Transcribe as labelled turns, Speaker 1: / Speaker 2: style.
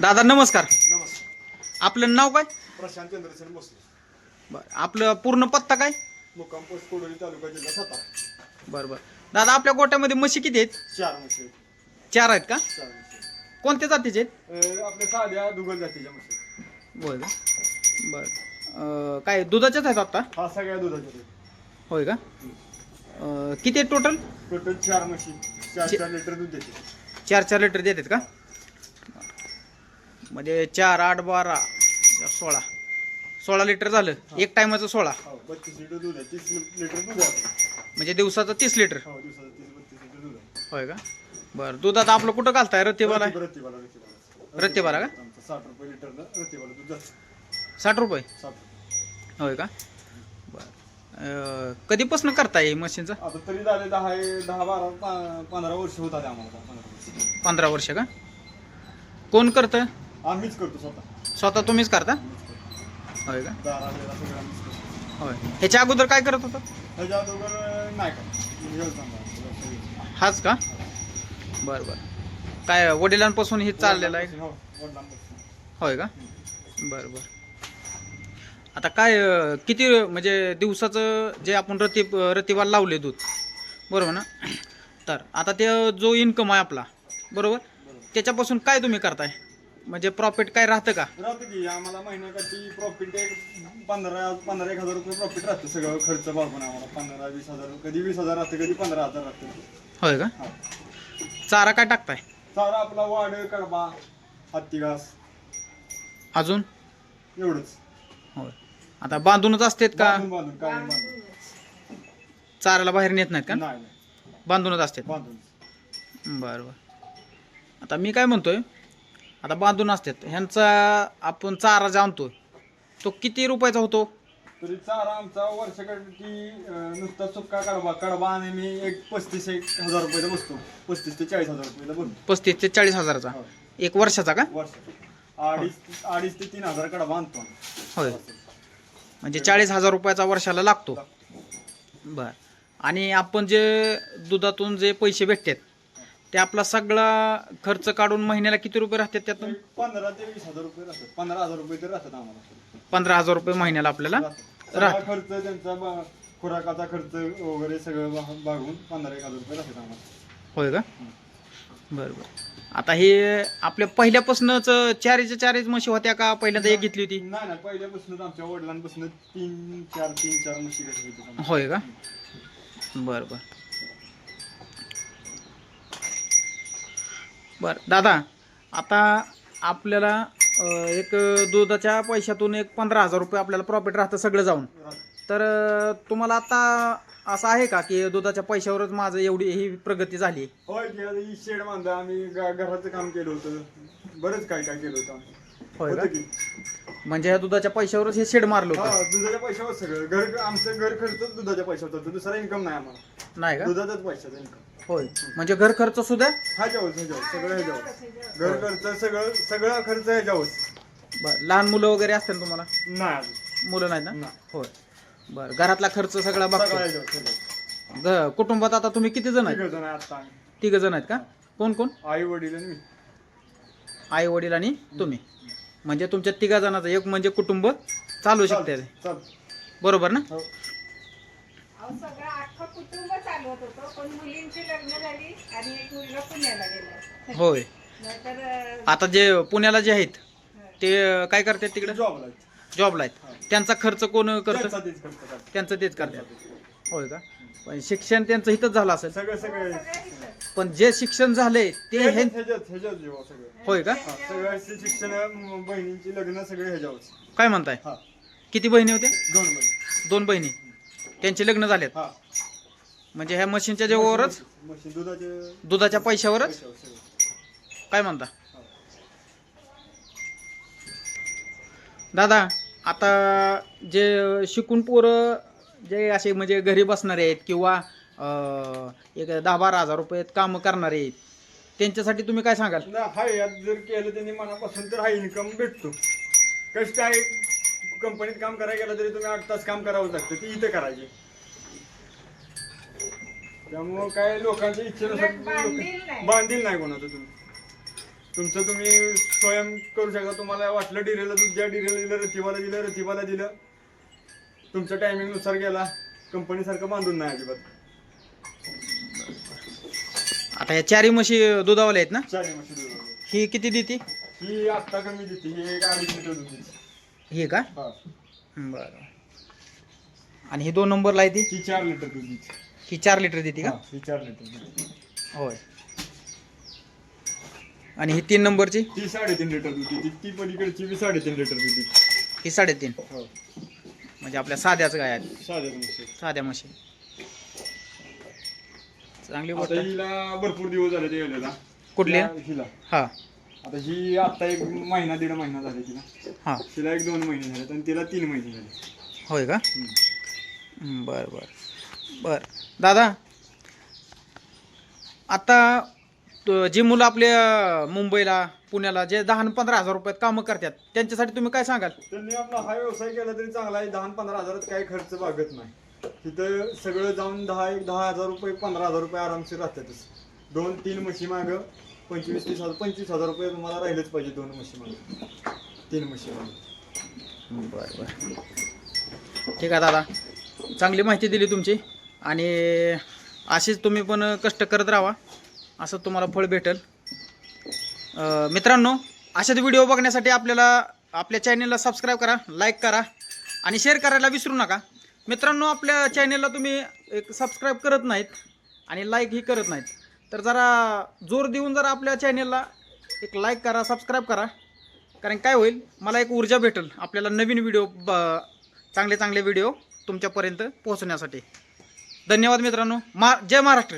Speaker 1: दादा नमस्कार.
Speaker 2: नमस्कार.
Speaker 1: आपलं नाव काय?
Speaker 2: प्रशांत चंद्रसेन भोसले.
Speaker 1: बरं आपलं पूर्ण पत्ता काय?
Speaker 2: मुक्काम पोस्ट कोडोली तालुका जिल्हा सातारा.
Speaker 1: बरं बरं. दादा आपल्या गोट्यामध्ये म्हशी किती आहेत?
Speaker 2: चार म्हशी आहेत.
Speaker 1: चार आहेत का?
Speaker 2: चार म्हशी
Speaker 1: कोणत्या जातीचे आहेत?
Speaker 2: अं, आपल्या साध्या दुगल जातीच्या म्हशी
Speaker 1: बरं बरं. अं, काय दुधाच्याच आहेत आत्ता
Speaker 2: हा सगळ्या दुधाच्या
Speaker 1: होय का? अं, किती आहेत टोटल
Speaker 2: टोटल चार म्हशी चार चार लिटर दूध देते.
Speaker 1: चार चार लिटर देतात का? म्हणजे चार आठ बारा सोळा. सोळा लिटर झालं. एक टायमाचं सोळा.
Speaker 2: हो बत्तीस लिटर दूध आहे. तीस लि- लिटर दूध आहे आपलं.
Speaker 1: म्हणजे दिवसाचं तीस लिटर.
Speaker 2: हो दिवसाचं तीस बत्तीस लिटर दूध आहे.
Speaker 1: होय का? बरं दुधात आपलं कुठं घालताय? रतीबाला?
Speaker 2: रत्तीबाला रत्तीबाला
Speaker 1: का?
Speaker 2: आमचं साठ रुपये लिटरनं रत्तीबाला दूध जातं.
Speaker 1: साठ रुपये?
Speaker 2: साठ
Speaker 1: होय का? बरं. कधीपासून करताय हे मशीनचं?
Speaker 2: आता तरी झाले दहा दहा बारा पा- पंधरा वर्ष होत आले आम्हाला. आता, पंधरा वर्ष.
Speaker 1: पंधरा वर्ष का? कोण करतं?
Speaker 2: आम्हीच करतो स्वतः.
Speaker 1: स्वतः तुम्हीच करता. होय का?
Speaker 2: दारा बिरा सगळं आम्हीच करतो.
Speaker 1: होय. ह्याच्या अगोदर काय करत होता?
Speaker 2: त्याच्या अगोदर नाही का नाही.
Speaker 1: हाच का? बरं बरं. काय वडिलांपासून हे चाललेलं आहे?
Speaker 2: हो, वडिलांपासून.
Speaker 1: होय का? बरं बरं. आता काय अं, किती म्हणजे दिवसाचं जे आपण रती रतीवाल लावले दूध? बरोबर ना? तर आता ते जो इन्कम आहे आपला बरोबर. त्याच्यापासून काय तुम्ही करताय? म्हणजे प्रॉफिट काय राहतं का?
Speaker 2: राहतं की आम्हाला महिन्याकाठी प्रॉफिट एक पंधरा पंधरा एक हजार रुपये प्रॉफिट राहतं सगळं खर्च बागून आम्हाला. पंधरा वीस हजार कधी वीस हजार राहतं कधी पंधरा हजार राहतं.
Speaker 1: होय का?
Speaker 2: हा.
Speaker 1: चारा काय टाकताय?
Speaker 2: चारा आपला वाड कडबा हत्ती घास.
Speaker 1: अजून?
Speaker 2: एवढंच.
Speaker 1: होय. आता बांधूनच असतेत का?
Speaker 2: बांधून बांधून काय बांधून.
Speaker 1: चाराला बाहेर नेत नाहीत का?
Speaker 2: नाही नाही.
Speaker 1: बांधूनच असतात.
Speaker 2: बांधून
Speaker 1: बरं बरं. आता मी काय म्हणतोय आता बांधून असतात. ह्यांचा आपण चारा जे आणतोय तो किती रुपयाचा होतो?
Speaker 2: तरी चारा आमचा वर्षाकाठी अं, नुसता सुक्का कडबा कडबा आणि मी एक पस्तीस एक हजार रुपयाचा बसतो. पस्तीस ते चाळीस हजार रुपयाला बनतो
Speaker 1: पस्तीस ते चाळीस हजाराचा?
Speaker 2: हो.
Speaker 1: एक वर्षाचा का?
Speaker 2: वर्ष अडीच अडीच ते तीन हजार कडबा आणतो आम्ही.
Speaker 1: होय. म्हणजे चाळीस हजार रुपयाचा वर्षाला लागतो. बर. आणि आपण जे दुधातून जे पैसे भेटतात ते आपला सगळा खर्च काढून महिन्याला किती रुपये राहतात त्यातून?
Speaker 2: पंधरा ते वीस हजार रुपये राहतात. पंधरा हजार रुपये तर राहतात आम्हाला.
Speaker 1: पंधरा हजार रुपये महिन्याला आपल्याला.
Speaker 2: सगळा खर्च त्यांचा बा- खुराकाचा खर्च वगैरे सगळं बा- भागून पंधरा एक हजार रुपये राहतात आम्हाला.
Speaker 1: होय का? बरं बरं. आता हे आपल्या पहिल्यापासूनच चारीच्या चारीच म्हशी होत्या का? पहिल्यांदा एक घेतली होती?
Speaker 2: नाही नाही. पहिल्यापासूनच आमच्या वडिलांपासून तीन चार तीन चार म्हशी घेतली होती. आम्ही.
Speaker 1: होय का? बरं बरं. बरं दादा आता आपल्याला अं, एक दुधाच्या पैशातून एक पंधरा हजार रुपये आपल्याला प्रॉफिट राहतं सगळं जाऊन. तर अं, तुम्हाला आता असं आहे का की दुधाच्या पैशावरच माझं एवढी ही प्रगती झाली?
Speaker 2: होय की आता ही शेड बांधा आम्ही ग- घराचं काम केलं होतं. बरंच काय काय केलं होतं आम्ही.
Speaker 1: होय का?
Speaker 2: होतं की.
Speaker 1: म्हणजे ह्या दुधाच्या पैशावरच हे शेड मारलं होतं.
Speaker 2: हा दुधाच्या पैशावर सगळं. घर आमचं घर खर्च दुधाच्या पैशावर होतं दुसरा इन्कम नाही आम्हाला.
Speaker 1: नाही का?
Speaker 2: दुधाचाच पैशाचा इन्कम
Speaker 1: होय. म्हणजे घर खर्च सुद्धा
Speaker 2: ह्याच्यावर ह्याच्यावर सगळं ह्याच्यावर घर खर्च सगळं सगळा खर्च ह्याच्यावर
Speaker 1: बरं लहान मुलं वगैरे असतील ना तुम्हाला?
Speaker 2: नाही अजून.
Speaker 1: मुलं नाहीत ना?
Speaker 2: नाही.
Speaker 1: होय. बरं घरातला खर्च सगळा
Speaker 2: सगळं
Speaker 1: बघतो.
Speaker 2: सगळं.
Speaker 1: कुटुंबात आता तुम्ही किती जण आहेत?
Speaker 2: तिघं जण आहे आता.
Speaker 1: तिघ जण आहेत का? कोण कोण?
Speaker 2: आई वडील आणि मी.
Speaker 1: आई वडील आणि तुम्ही. म्हणजे तुमच्या तिघा जणांचं एक म्हणजे कुटुंब चालू शकते
Speaker 2: चल
Speaker 1: बरोबर ना?
Speaker 2: हो.
Speaker 3: अहो सगळं अख्खं कुटुंब चालवत होतं पण मुलींची लग्न झाली आणि एक मुलगा पुण्याला गेला.
Speaker 1: होय.
Speaker 3: नाहीतर अं,
Speaker 1: आता जे पुण्याला जे आहेत ते काय करतात तिकडे?
Speaker 2: जॉबला आहे.
Speaker 1: जॉबला आहेत. त्यांचा खर्च कोण करतं?
Speaker 2: त्यांचा तेच करतात.
Speaker 1: त्यांचं तेच करतात. होय का? पण शिक्षण त्यांचं इथंच झालं असेल.
Speaker 2: सगळं सगळं
Speaker 3: इथं.
Speaker 1: पण जे शिक्षण झालंय ते हे होय का?
Speaker 2: शिक्षण बहिणींची लग्न सगळे ह्याच्यावर
Speaker 1: काय म्हणताय?
Speaker 2: हा.
Speaker 1: किती बहिणी होत्या?
Speaker 2: दोन बहिणी.
Speaker 1: दोन बहिणी. त्यांचे लग्न झालेत?
Speaker 2: हा.
Speaker 1: म्हणजे ह्या मशीनच्या
Speaker 2: म्हशी दुधाचे
Speaker 1: दुधाच्या पैशावरच?
Speaker 2: पैशावर सगळं.
Speaker 1: काय म्हणता? दादा आता जे शिकून पोरं जे असे म्हणजे घरी बसणारे आहेत किंवा एक दहा बारा हजार रुपयात काम करणारे आहेत. त्यांच्यासाठी तुम्ही काय सांगाल?
Speaker 2: ना हाय यात जर केलं त्यांनी मनापासून तर हा इन्कम भेटतो. कष्ट आहे कंपनीत काम करायला गेलं तरी तुम्ही आठ तास काम करावं लागतं ती इथं करायची. त्यामुळं काय लोकांच्या इच्छेनुसार
Speaker 3: बांधील नाही.
Speaker 2: बांधील नाही कोणाचं तुम्ही. तुमचं तुम्ही स्वयं करू शकता तुम्हाला वाटलं डिरेला दूध ज्या डिरेला दिलं रतिबाला दिलं रतिबाला दिलं. तुमच्या टायमिंगनुसार गेला कंपनी सारखं बांधून नाही अजिबात.
Speaker 1: आता या चारी म्हशी दुधावाल्या आहेत ना?
Speaker 2: चारी म्हशी.
Speaker 1: ही किती देते?
Speaker 2: ही आत्ता कमी देते. ही एक अडीच लिटर दूध देते.
Speaker 1: ही का?
Speaker 2: हा.
Speaker 1: बरं. आणि ही दोन नंबरला आहे ती?
Speaker 2: ही चार लिटर दूध देते.
Speaker 1: ही चार लिटर देते का?
Speaker 2: हा, ही चार लिटर देते.
Speaker 1: होय. आणि ही तीन नंबरची?
Speaker 2: ती साडेतीन लिटर दूध देते. ती पलीकडची बी साडेतीन लिटर दूध देते.
Speaker 1: ही साडेतीन.
Speaker 2: हो.
Speaker 1: म्हणजे आपल्या साध्याच गाय आहेत.
Speaker 2: म्हशी.
Speaker 1: साध्या म्हशी. चांगली गोष्ट
Speaker 2: आता
Speaker 1: आहे.
Speaker 2: हिला भरपूर दिवस झाले ते
Speaker 1: कुठली?
Speaker 2: हिला हिला.
Speaker 1: हा.
Speaker 2: आता ही आता एक महिना दीड महिना झाले तिला.
Speaker 1: हा.
Speaker 2: तिला एक दोन महिने झाले आणि तिला तीन महिने झाले.
Speaker 1: होय का?
Speaker 2: हम्म.
Speaker 1: हं, बरं बरं. बरं. दादा आता त- जी मुलं आपल्या मुंबईला पुण्याला जे दहा आणि पंधरा हजार रुपयात कामं करतात त्यांच्यासाठी तुम्ही काय सांगाल?
Speaker 2: त्यांनी आपला हा व्यवसाय केला तरी चांगला आहे. दहा आणि पंधरा हजारात काही खर्च भागत नाही. तिथं सगळं जाऊन दहा एक दहा हजार रुपये पंधरा हजार रुपये आरामशीर राहतातच दोन तीन म्हशी माग पंचवीस तीस हजार पंचवीस हजार रुपये तुम्हाला राहिलेच पाहिजे दोन म्हशी माग. तीन म्हशी माग.
Speaker 1: बरं बरं. ठीक आहे दादा. चांगली माहिती दिली तुमची. आणि अशीच तुम्ही पण कष्ट करत राहा. असं तुम्हाला फळ भेटेल. अं, मित्रांनो अशाच व्हिडिओ बघण्यासाठी आपल्याला आपल्या चॅनेलला सबस्क्राईब करा लाईक करा आणि शेअर करायला विसरू नका. मित्रांनो आपल्या चॅनेलला तुम्ही एक सबस्क्राईब करत नाहीत आणि लाईकही करत नाहीत तर जरा जोर देऊन जरा आपल्या चॅनेलला एक लाईक करा सबस्क्राईब करा. कारण काय होईल मला एक ऊर्जा भेटेल आपल्याला नवीन व्हिडिओ ब चांगले चांगले व्हिडिओ तुमच्यापर्यंत पोहोचण्यासाठी. धन्यवाद मित्रांनो. मा जय महाराष्ट्र.